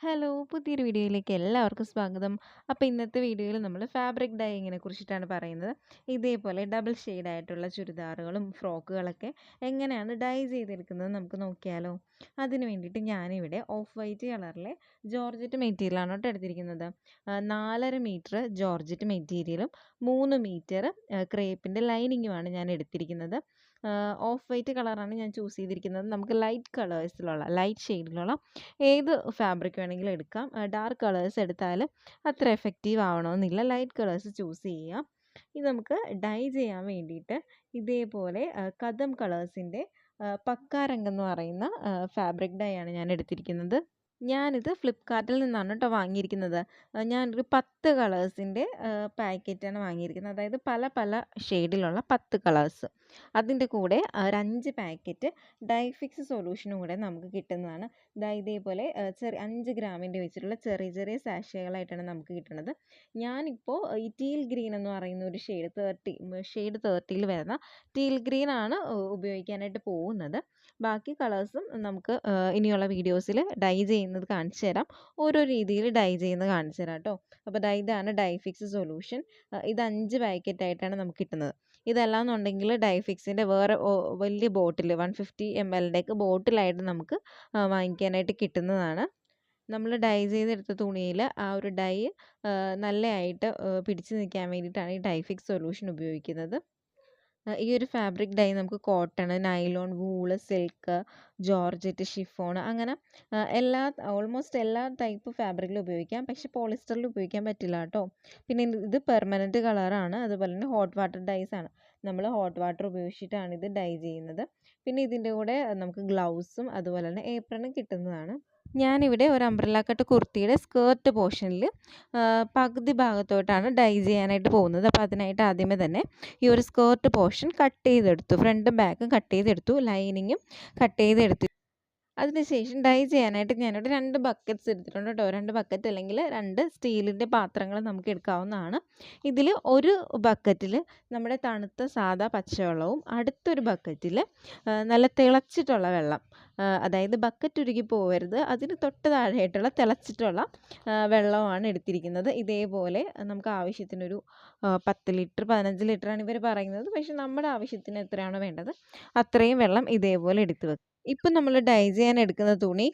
Hello പുതിയൊരു വീഡിയോയിലേക്ക് എല്ലാവർക്കും സ്വാഗതം. അപ്പോൾ ഇന്നത്തെ വീഡിയോയിൽ നമ്മൾ ഫാബ്രിക് ഡൈയിങ്ങിനെ കുറിച്ചിട്ടാണ് പറയുന്നത്. ഇതേപോലെ ഡബിൾ ആയിട്ടുള്ള ചുരിദാറുകളും ഫ്രോക്കുകളൊക്കെ എങ്ങനെയാണ് ഡൈ ചെയ്തെടുക്കുന്നത് നമുക്ക് നോക്കിയാലോ? അതിന് വേണ്ടിയിട്ട് ഞാനിവിടെ ഓഫ് വൈറ്റ് കളറിലെ ജോർജറ്റ് മെറ്റീരിയലാണ് കേട്ടോ എടുത്തിരിക്കുന്നത്. നാലര മീറ്റർ ജോർജറ്റ് മെറ്റീരിയലും മൂന്ന് മീറ്റർ ക്രേപ്പിന്റെ ലൈനിങ്ങുമാണ് ഞാൻ എടുത്തിരിക്കുന്നത്. ഓഫ് വൈറ്റ് കളറാണ് ഞാൻ ചൂസ് ചെയ്തിരിക്കുന്നത്. നമുക്ക് ലൈറ്റ് കളേഴ്സിലുള്ള ലൈറ്റ് ഷെയ്ഡിലുള്ള ഏത് ഫാബ്രിക് വേണമെങ്കിലും എടുക്കാം. ഡാർക്ക് കളേഴ്സ് എടുത്താൽ അത്ര എഫക്റ്റീവ് ആവണമെന്നില്ല. ലൈറ്റ് കളേഴ്സ് ചൂസ് ചെയ്യാം. ഇത് നമുക്ക് ഡൈ ചെയ്യാൻ വേണ്ടിയിട്ട് ഇതേപോലെ കഥം കളേഴ്സിന്റെ പക്കാരംഗ് എന്ന് പറയുന്ന ഫാബ്രിക് ഡൈ ആണ് ഞാൻ എടുത്തിരിക്കുന്നത്. ഞാനിത് ഫ്ലിപ്പ്കാർട്ടിൽ നിന്നാണ് കേട്ടോ വാങ്ങിയിരിക്കുന്നത്. ഞാനൊരു പത്ത് കളേഴ്സിന്റെ പാക്കറ്റാണ് വാങ്ങിയിരിക്കുന്നത്. അതായത് പല പല ഷെയ്ഡിലുള്ള പത്ത് കളേഴ്സ്. അതിന്റെ കൂടെ ഒരഞ്ച് പാക്കറ്റ് ഡൈഫിക്സ് സൊല്യൂഷനും കൂടെ നമുക്ക് കിട്ടുന്നതാണ്. ഇതേപോലെ ചെറിയ അഞ്ച് ഗ്രാമിന്റെ വെച്ചിട്ടുള്ള ചെറിയ ചെറിയ സാഷകളായിട്ടാണ് നമുക്ക് കിട്ടുന്നത്. ഞാനിപ്പോൾ ഈ ടീൽ ഗ്രീൻ എന്ന് പറയുന്ന ഒരു ഷെയ്ഡ് തേർട്ടി ഷെയ്ഡ് തേർട്ടിയിൽ വരുന്ന ടീൽ ഗ്രീൻ ആണ് ഉപയോഗിക്കാനായിട്ട് പോകുന്നത്. ബാക്കി കളേഴ്സും നമുക്ക് ഇനിയുള്ള വീഡിയോസിൽ ഡൈ ചെയ്യുന്നത് കാണിച്ചു തരാം. ഓരോ രീതിയിൽ ഡൈ ചെയ്യുന്നത് കാണിച്ചു തരാം കേട്ടോ. അപ്പോൾ ഡൈ ഇതാണ് ഡൈഫിക്സ് സൊല്യൂഷൻ ഇത് അഞ്ച് പാക്കറ്റ് ആയിട്ടാണ് നമുക്ക് കിട്ടുന്നത്. ഇതല്ലാന്നുണ്ടെങ്കിൽ ഡൈഫിക്സിന്റെ വേറെ വലിയ ബോട്ടിൽ വൺ ഫിഫ്റ്റി എം എല്ലിന്റെയൊക്കെ ബോട്ടിലായിട്ട് നമുക്ക് വാങ്ങിക്കാനായിട്ട് കിട്ടുന്നതാണ്. നമ്മൾ ഡൈ ചെയ്തെടുത്ത തുണിയിൽ ആ ഒരു ഡൈ നല്ലതായിട്ട് പിടിച്ച് നിൽക്കാൻ വേണ്ടിയിട്ടാണ് ഈ ഡൈഫിക്സ് സൊല്യൂഷൻ ഉപയോഗിക്കുന്നത്. ഈ ഒരു ഫാബ്രിക് ഡൈ നമുക്ക് cotton nylon wool silk georgette chiffon അങ്ങനെ എല്ലാ ഓൾമോസ്റ്റ് എല്ലാ ടൈപ്പ് ഫാബ്രിക്കിലും ഉപയോഗിക്കാം. പക്ഷേ പോളിസ്റ്ററിൽ ഉപയോഗിക്കാൻ പറ്റില്ല കേട്ടോ പിന്നെ ഇത് പെർമനന്റ് കളറാണ് അതുപോലെ തന്നെ ഹോട്ട് വാട്ടർ ഡൈസ് ആണ്. നമ്മൾ ഹോട്ട് വാട്ടർ ഉപയോഗിച്ചിട്ടാണ് ഇത് ഡൈ ചെയ്യുന്നത്. പിന്നെ ഇതിന്റെ കൂടെ നമുക്ക് ഗ്ലൗസും അതുപോലെ തന്നെ ഏപ്രണും കിട്ടുന്നതാണ്. ഞാനിവിടെ ഒരു അംബ്രല്ല കട്ട് കുർത്തിയുടെ സ്കേർട്ട് പോർഷനിൽ പകുതി ഭാഗത്തോട്ടാണ് ഡൈ ചെയ്യാനായിട്ട് പോകുന്നത്. അപ്പോൾ അതിനായിട്ട് ആദ്യമേ തന്നെ ഈ ഒരു സ്കേർട്ട് പോർഷൻ കട്ട് ചെയ്തെടുത്തു. ഫ്രണ്ടും ബാക്കും കട്ട് ചെയ്തെടുത്തു. ലൈനിങ്ങും കട്ട് ചെയ്തെടുത്തു. അതിനുശേഷം ഡൈ ചെയ്യാനായിട്ട് ഞാനിവിടെ രണ്ട് ബക്കറ്റ്സ് എടുത്തിട്ടുണ്ട് കേട്ടോ. രണ്ട് ബക്കറ്റ് അല്ലെങ്കിൽ രണ്ട് സ്റ്റീലിന്റെ പാത്രങ്ങൾ നമുക്ക് എടുക്കാവുന്നതാണ്. ഇതിൽ ഒരു ബക്കറ്റിൽ നമ്മുടെ തണുത്ത സാദാ പച്ചവെള്ളവും അടുത്തൊരു ബക്കറ്റിൽ നല്ല തിളച്ചിട്ടുള്ള വെള്ളം അതായത് ബക്കറ്റ് ഉരുകി പോകരുത് അതിന് തൊട്ട് താഴെയായിട്ടുള്ള തിളച്ചിട്ടുള്ള വെള്ളമാണ് എടുത്തിരിക്കുന്നത്. ഇതേപോലെ നമുക്ക് ആവശ്യത്തിനൊരു പത്ത് ലിറ്റർ പതിനഞ്ച് ലിറ്ററാണ് ഇവർ പറയുന്നത്. പക്ഷെ നമ്മുടെ ആവശ്യത്തിന് എത്രയാണോ വേണ്ടത് അത്രയും വെള്ളം ഇതേപോലെ എടുത്ത് വെക്കും. ഇപ്പം നമ്മൾ ഡൈ ചെയ്യാൻ എടുക്കുന്ന തുണി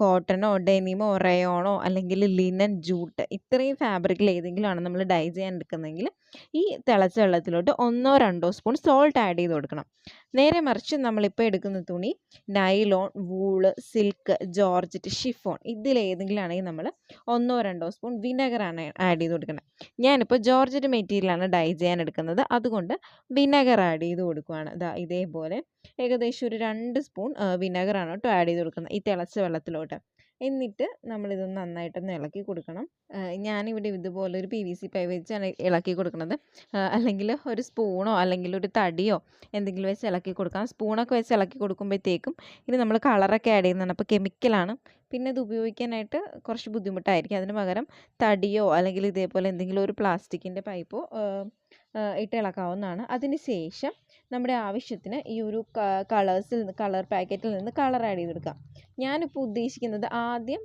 കോട്ടണോ ഡെനിമോ റയോണോ അല്ലെങ്കിൽ ലിനൻ ജൂട്ട് ഇത്രയും ഫാബ്രിക്കിൽ ഏതെങ്കിലും ആണ് നമ്മൾ ഡൈ ചെയ്യാൻ എടുക്കുന്നതെങ്കിൽ ഈ തിളച്ച വെള്ളത്തിലോട്ട് ഒന്നോ രണ്ടോ സ്പൂൺ സോൾട്ട് ആഡ് ചെയ്ത് കൊടുക്കണം. നേരെ മറിച്ച് നമ്മളിപ്പോൾ എടുക്കുന്ന തുണി nylon wool silk georgette chiffon ഇതിലേതെങ്കിലാണെങ്കിൽ നമ്മൾ ഒന്നോ രണ്ടോ സ്പൂൺ വിനെഗറാണ് ആഡ് ചെയ്ത് കൊടുക്കുന്നത് ഞാനിപ്പോൾ ജോർജറ്റ് മെറ്റീരിയലാണ് ഡൈ ചെയ്യാൻ എടുക്കുന്നത്. അതുകൊണ്ട് വിനെഗർ ആഡ് ചെയ്ത് കൊടുക്കുകയാണ് ദാ ഇതേപോലെ ഏകദേശം ഒരു രണ്ട് സ്പൂൺ വിനെഗറാണ് കേട്ടോ ആഡ് ചെയ്ത് കൊടുക്കുന്നത്. ഈ തിളച്ച വെള്ളത്തിലോട്ട്. എന്നിട്ട് നമ്മളിത് നന്നായിട്ടൊന്ന് ഇളക്കി കൊടുക്കണം. ഞാനിവിടെ ഇതുപോലെ ഒരു പി വി സി പൈ വെച്ചാണ് ഇളക്കി കൊടുക്കുന്നത്. അല്ലെങ്കിൽ ഒരു സ്പൂണോ അല്ലെങ്കിൽ ഒരു തടിയോ എന്തെങ്കിലും വെച്ച് ഇളക്കി കൊടുക്കാം. സ്പൂണൊക്കെ വെച്ച് ഇളക്കി കൊടുക്കുമ്പോഴത്തേക്കും ഇനി നമ്മൾ കളറൊക്കെ ആഡ് ചെയ്യുന്നതാണ്. അപ്പോൾ കെമിക്കലാണ് പിന്നെ ഇത് ഉപയോഗിക്കാനായിട്ട് കുറച്ച് ബുദ്ധിമുട്ടായിരിക്കും. അതിന് പകരം തടിയോ അല്ലെങ്കിൽ ഇതേപോലെ എന്തെങ്കിലും ഒരു പ്ലാസ്റ്റിക്കിന്റെ പൈപ്പോ ഇട്ട് ഇളക്കാവുന്നതാണ്. അതിന് ശേഷം നമ്മുടെ ആവശ്യത്തിന് ഈ ഒരു കളേഴ്സിൽ നിന്ന് കളർ പാക്കറ്റിൽ നിന്ന് കളർ ആഡ് ചെയ്തെടുക്കാം. ഞാനിപ്പോൾ ഉദ്ദേശിക്കുന്നത് ആദ്യം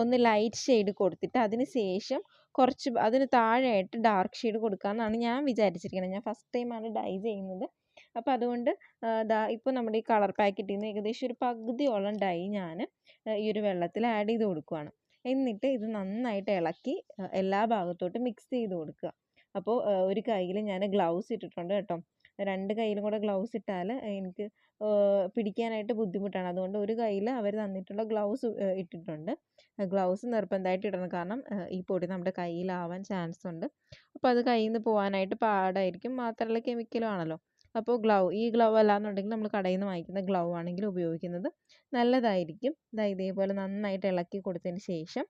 ഒന്ന് ലൈറ്റ് ഷെയ്ഡ് കൊടുത്തിട്ട് അതിന് ശേഷം കുറച്ച് അതിന് താഴെയായിട്ട് ഡാർക്ക് ഷെയ്ഡ് കൊടുക്കാമെന്നാണ് ഞാൻ വിചാരിച്ചിരിക്കുന്നത് ഞാൻ ഫസ്റ്റ് ടൈമാണ് ഡൈ ചെയ്യുന്നത്. അപ്പോൾ അതുകൊണ്ട് ദാ ഇപ്പോൾ നമ്മുടെ ഈ കളർ പാക്കറ്റിൽ നിന്ന് ഏകദേശം ഒരു പകുതിയോളം ഡൈ ഞാൻ ഈ ഒരു വെള്ളത്തിൽ ആഡ് ചെയ്ത് കൊടുക്കുകയാണ് എന്നിട്ട് ഇത് നന്നായിട്ട് ഇളക്കി എല്ലാ ഭാഗത്തോട്ടും മിക്സ് ചെയ്ത് കൊടുക്കുക. അപ്പോൾ ഒരു കയ്യിൽ ഞാൻ ഗ്ലൗസ് ഇട്ടിട്ടുണ്ട് കേട്ടോ. രണ്ട് കയ്യിലും കൂടെ ഗ്ലൗസ് ഇട്ടാൽ എനിക്ക് പിടിക്കാനായിട്ട് ബുദ്ധിമുട്ടാണ്. അതുകൊണ്ട് ഒരു കയ്യിൽ അവർ തന്നിട്ടുള്ള ഗ്ലൗസ് ഇട്ടിട്ടുണ്ട്. ഗ്ലൗസ് നിർബന്ധമായിട്ട് ഇടണം. കാരണം ഈ പൊടി നമ്മുടെ കയ്യിലാവാൻ ചാൻസ് ഉണ്ട്. അപ്പോൾ അത് കയ്യിൽ നിന്ന് പോകാനായിട്ട് പാടായിരിക്കും. മാത്രമല്ല കെമിക്കലും ആണല്ലോ. അപ്പോൾ ഗ്ലൗ ഈ ഗ്ലൗ അല്ലാന്നുണ്ടെങ്കിൽ നമ്മൾ കടയിൽ നിന്ന് വാങ്ങിക്കുന്ന ഗ്ലൗ ആണെങ്കിൽ ഉപയോഗിക്കുന്നത് നല്ലതായിരിക്കും. ദാ ഇതേപോലെ നന്നായിട്ട് ഇളക്കി കൊടുത്തതിന് ശേഷം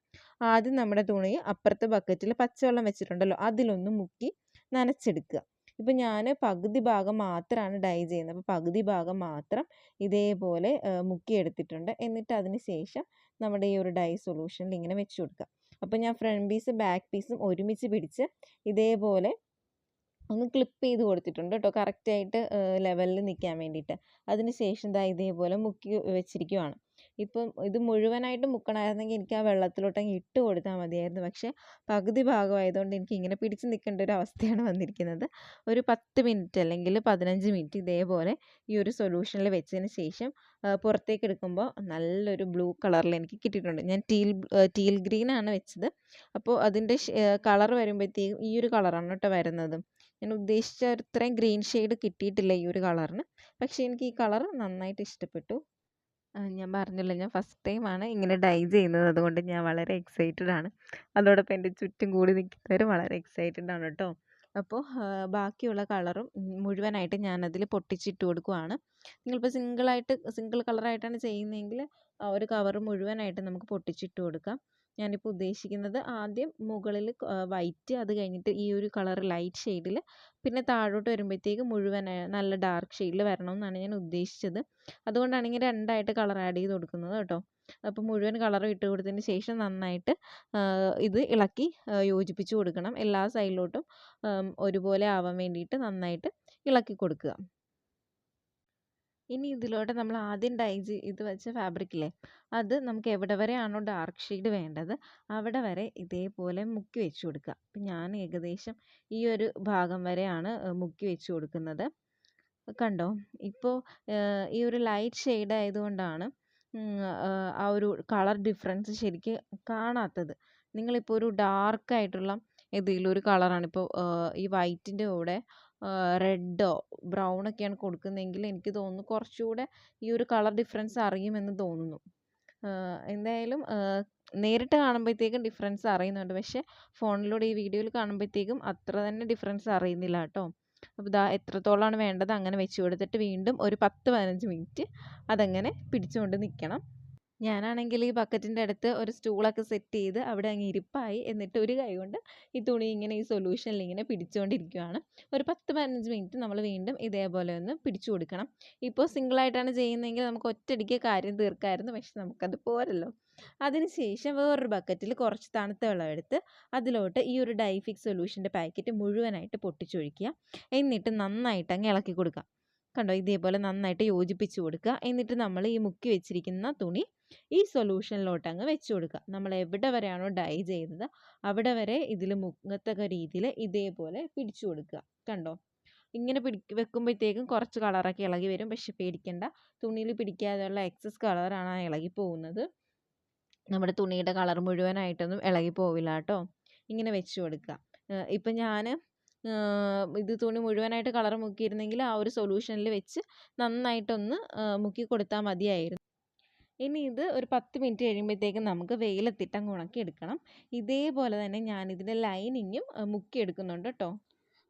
ആദ്യം നമ്മുടെ തുണി അപ്പുറത്തെ ബക്കറ്റിൽ പച്ചവെള്ളം വെച്ചിട്ടുണ്ടല്ലോ അതിലൊന്ന് മുക്കി നനച്ചെടുക്കുക. ഇപ്പം ഞാൻ പകുതി ഭാഗം മാത്രമാണ് ഡൈ ചെയ്യുന്നത്. അപ്പോൾ പകുതി ഭാഗം മാത്രം ഇതേപോലെ മുക്കിയെടുത്തിട്ടുണ്ട്. എന്നിട്ട് അതിന് ശേഷം നമ്മുടെ ഈ ഒരു ഡൈ സൊല്യൂഷനിൽ ഇങ്ങനെ വെച്ച് കൊടുക്കുക. അപ്പോൾ ഞാൻ ഫ്രണ്ട് പീസും ബാക്ക് പീസും ഒരുമിച്ച് പിടിച്ച് ഇതേപോലെ ഒന്ന് ക്ലിപ്പ് ചെയ്ത് കൊടുത്തിട്ടുണ്ട് കേട്ടോ. കറക്റ്റായിട്ട് ലെവലിൽ നിൽക്കാൻ വേണ്ടിയിട്ട്. അതിന് ശേഷം ദാ ഇതേപോലെ മുക്കി വെച്ചിരിക്കുവാണ്. ഇപ്പം ഇത് മുഴുവനായിട്ട് മുക്കണമായിരുന്നെങ്കിൽ എനിക്ക് ആ വെള്ളത്തിലോട്ടങ്ങ് ഇട്ട് കൊടുത്താൽ മതിയായിരുന്നു. പക്ഷേ പകുതി ഭാഗമായതുകൊണ്ട് എനിക്ക് ഇങ്ങനെ പിടിച്ച് നിൽക്കേണ്ട ഒരു അവസ്ഥയാണ് വന്നിരിക്കുന്നത്. ഒരു പത്ത് മിനിറ്റ് അല്ലെങ്കിൽ പതിനഞ്ച് മിനിറ്റ് ഇതേപോലെ ഈ ഒരു സൊല്യൂഷനിൽ വെച്ചതിന് ശേഷം പുറത്തേക്ക് എടുക്കുമ്പോൾ നല്ലൊരു ബ്ലൂ കളറിൽ എനിക്ക് കിട്ടിയിട്ടുണ്ട്. ഞാൻ ടീൽ ടീൽ ഗ്രീൻ ആണ് വെച്ചത്. അപ്പോൾ അതിന്റെ കളർ വരുമ്പോഴത്തേക്കും ഈ ഒരു കളറാണ് കേട്ടോ വരുന്നത്. ഞാൻ ഉദ്ദേശിച്ച അത്രയും ഗ്രീൻ ഷെയ്ഡ് കിട്ടിയിട്ടില്ല ഈ ഒരു കളറിന്. പക്ഷേ എനിക്ക് ഈ കളർ നന്നായിട്ട് ഇഷ്ടപ്പെട്ടു. ഞാൻ പറഞ്ഞല്ലോ ഞാൻ ഫസ്റ്റ് ടൈമാണ് ഇങ്ങനെ ഡൈ ചെയ്യുന്നത്. അതുകൊണ്ട് ഞാൻ വളരെ എക്സൈറ്റഡ് ആണ്. അതോടൊപ്പം എന്റെ ചുറ്റും കൂടി നിൽക്കുന്നവരും വളരെ എക്സൈറ്റഡ് ആണ് കേട്ടോ. അപ്പോൾ ബാക്കിയുള്ള കളറും മുഴുവനായിട്ട് ഞാനതിൽ പൊട്ടിച്ചിട്ട് കൊടുക്കുവാണ്. നിങ്ങളിപ്പോൾ സിംഗിളായിട്ട് സിംഗിൾ കളറായിട്ടാണ് ചെയ്യുന്നതെങ്കിൽ ഒരു കവർ മുഴുവനായിട്ട് നമുക്ക് പൊട്ടിച്ചിട്ട് കൊടുക്കാം. ഞാനിപ്പോൾ ഉദ്ദേശിക്കുന്നത് ആദ്യം മുകളിൽ വൈറ്റ് അത് കഴിഞ്ഞിട്ട് ഈ ഒരു കളർ ലൈറ്റ് ഷെയ്ഡിൽ പിന്നെ താഴോട്ട് വരുമ്പോഴത്തേക്ക് മുഴുവൻ നല്ല ഡാർക്ക് ഷെയ്ഡിൽ വരണം എന്നാണ് ഞാൻ ഉദ്ദേശിച്ചത്. അതുകൊണ്ടാണ് ഇങ്ങനെ രണ്ടായിട്ട് കളർ ആഡ് ചെയ്ത് കൊടുക്കുന്നത് കേട്ടോ. അപ്പോൾ മുഴുവൻ കളറും ഇട്ട് കൊടുത്തതിന് ശേഷം നന്നായിട്ട് ഇത് ഇളക്കി യോജിപ്പിച്ച് കൊടുക്കണം. എല്ലാ സൈഡിലോട്ടും ഒരുപോലെ ആവാൻ വേണ്ടിയിട്ട് നന്നായിട്ട് ഇളക്കി കൊടുക്കുക. ഇനി ഇതിലോട്ട് നമ്മൾ ആദ്യം ഡൈ ഇത് വെച്ച ഫാബ്രിക്കില്ലേ അത് നമുക്ക് എവിടെ വരെയാണോ ഡാർക്ക് ഷെയ്ഡ് വേണ്ടത് അവിടെ വരെ ഇതേപോലെ മുക്കി വെച്ച് കൊടുക്കുക. അപ്പം ഞാൻ ഏകദേശം ഈ ഒരു ഭാഗം വരെയാണ് മുക്കി വെച്ച് കൊടുക്കുന്നത്. കണ്ടോ? ഇപ്പോൾ ഈ ഒരു ലൈറ്റ് ഷെയ്ഡ് ആയതുകൊണ്ടാണ് ആ ഒരു കളർ ഡിഫറൻസ് ശരിക്ക് കാണാത്തത്. നിങ്ങളിപ്പോൾ ഒരു ഡാർക്ക് ആയിട്ടുള്ള ഏതെങ്കിലും ഒരു കളറാണ് ഇപ്പോൾ ഈ വൈറ്റിന്റെ കൂടെ റെഡോ ബ്രൗണൊക്കെയാണ് കൊടുക്കുന്നതെങ്കിൽ എനിക്ക് തോന്നുന്നു കുറച്ചുകൂടെ ഈ ഒരു കളർ ഡിഫറൻസ് അറിയുമെന്ന് തോന്നുന്നു. എന്തായാലും നേരിട്ട് കാണുമ്പോഴത്തേക്കും ഡിഫറൻസ് അറിയുന്നുണ്ട്. പക്ഷേ ഫോണിലൂടെ ഈ വീഡിയോയിൽ കാണുമ്പോഴത്തേക്കും അത്ര തന്നെ ഡിഫറൻസ് അറിയുന്നില്ല കേട്ടോ. അപ്പോൾ ഇതാ എത്രത്തോളമാണ് വേണ്ടത് അങ്ങനെ വെച്ച് കൊടുത്തിട്ട് വീണ്ടും ഒരു പത്ത് പതിനഞ്ച് മിനിറ്റ് അതങ്ങനെ പിടിച്ചുകൊണ്ട് നിൽക്കണം. ഞാനാണെങ്കിൽ ഈ ബക്കറ്റിന്റെ അടുത്ത് ഒരു സ്റ്റൂളൊക്കെ സെറ്റ് ചെയ്ത് അവിടെ അങ്ങ് ഇരിപ്പായി. എന്നിട്ട് ഒരു കൈ കൊണ്ട് ഈ തുണി ഇങ്ങനെ ഈ സൊല്യൂഷനിൽ ഇങ്ങനെ പിടിച്ചുകൊണ്ടിരിക്കുകയാണ് ഒരു പത്ത് പതിനഞ്ച് മിനിറ്റ് നമ്മൾ വീണ്ടും ഇതേപോലെ ഒന്ന് പിടിച്ചു കൊടുക്കണം. ഇപ്പോൾ സിംഗിളായിട്ടാണ് ചെയ്യുന്നതെങ്കിൽ നമുക്ക് ഒറ്റയടിക്ക് കാര്യം തീർക്കാമായിരുന്നു. പക്ഷെ നമുക്കത് പോരല്ലോ. അതിനുശേഷം വേറൊരു ബക്കറ്റിൽ കുറച്ച് തണുത്ത വെള്ളം എടുത്ത് അതിലോട്ട് ഈ ഒരു ഡൈഫിക് സൊല്യൂഷന്റെ പാക്കറ്റ് മുഴുവനായിട്ട് പൊട്ടിച്ചൊഴിക്കുക. എന്നിട്ട് നന്നായിട്ട് അങ്ങ് ഇളക്കി കൊടുക്കുക. കണ്ടോ? ഇതേപോലെ നന്നായിട്ട് യോജിപ്പിച്ച് കൊടുക്കുക. എന്നിട്ട് നമ്മൾ ഈ മുക്കി വെച്ചിരിക്കുന്ന തുണി ഈ സൊല്യൂഷനിലോട്ട് അങ്ങ് വെച്ച് കൊടുക്കുക. നമ്മൾ എവിടെ വരെയാണോ ഡൈ ചെയ്തത് അവിടെ വരെ ഇതിൽ മുങ്ങത്തക്ക രീതിയിൽ ഇതേപോലെ പിടിച്ചു കൊടുക്കുക. കണ്ടോ? ഇങ്ങനെ പിടി വെക്കുമ്പോഴത്തേക്കും കുറച്ച് കളറൊക്കെ ഇളകി വരും. പക്ഷെ പേടിക്കണ്ട. തുണിയിൽ പിടിക്കാതെയുള്ള എക്സസ് കളറാണ് ആ ഇളകി പോകുന്നത്. നമ്മുടെ തുണിയുടെ കളർ മുഴുവനായിട്ടൊന്നും ഇളകി പോവില്ല കേട്ടോ. ഇങ്ങനെ വെച്ച് കൊടുക്കുക. ഇപ്പം ഞാൻ ഇത് തുണി മുഴുവനായിട്ട് കളർ മുക്കിയിരുന്നെങ്കിൽ ആ ഒരു സൊല്യൂഷനിൽ വെച്ച് നന്നായിട്ടൊന്ന് മുക്കി കൊടുത്താൽ മതിയായിരുന്നു. ഇനി ഇത് ഒരു പത്ത് മിനിറ്റ് കഴിയുമ്പോഴത്തേക്കും നമുക്ക് വെയിലത്തിട്ട് അങ്ങ് ഉണക്കി എടുക്കണം. ഇതേപോലെ തന്നെ ഞാനിതിന്റെ ലൈനിങ്ങും മുക്കിയെടുക്കുന്നുണ്ട് കേട്ടോ.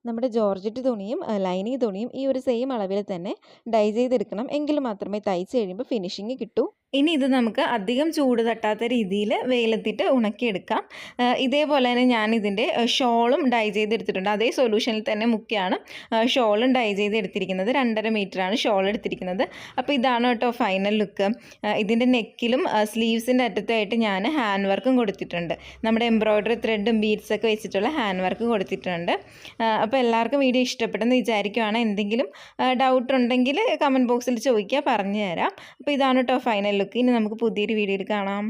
നമ്മുടെ ജോർജറ്റ് തുണിയും ലൈനിങ് തുണിയും ഈ ഒരു സെയിം അളവിൽ തന്നെ ഡൈ ചെയ്തെടുക്കണം. എങ്കിൽ മാത്രമേ തയ്ച്ച് കഴിയുമ്പോൾ ഫിനിഷിങ് കിട്ടൂ. ഇനി ഇത് നമുക്ക് അധികം ചൂട് തട്ടാത്ത രീതിയിൽ വെയിലത്തിട്ട് ഉണക്കിയെടുക്കാം. ഇതേപോലെ തന്നെ ഞാൻ ഇതിന്റെ ഷോളും ഡൈ ചെയ്തെടുത്തിട്ടുണ്ട്. അതേ സൊല്യൂഷനിൽ തന്നെ മുക്കിയാണ് ഷോളും ഡൈ ചെയ്തെടുത്തിരിക്കുന്നത്. രണ്ടര മീറ്ററാണ് ഷോൾ എടുത്തിരിക്കുന്നത്. അപ്പോൾ ഇതാണ് കേട്ടോ ഫൈനൽ ലുക്ക്. ഇതിന്റെ നെക്കിലും സ്ലീവ്സിന്റെ അറ്റത്തായിട്ട് ഞാൻ ഹാൻഡ് വർക്കും കൊടുത്തിട്ടുണ്ട്. നമ്മുടെ എംബ്രോയ്ഡറി ത്രെഡും ബീഡ്സൊക്കെ വെച്ചിട്ടുള്ള ഹാൻഡ് വർക്ക് കൊടുത്തിട്ടുണ്ട്. അപ്പോൾ എല്ലാവർക്കും വീഡിയോ ഇഷ്ടപ്പെട്ടെന്ന് വിചാരിക്കുവാണ്. എന്തെങ്കിലും ഡൗട്ട് ഉണ്ടെങ്കിൽ കമന്റ് ബോക്സിൽ ചോദിക്കുക പറഞ്ഞു തരാം അപ്പോൾ ഇതാണ് കേട്ടോ ഫൈനൽ ലുക്ക് ഇനി നമുക്ക് പുതിയൊരു വീഡിയോയിൽ കാണാം.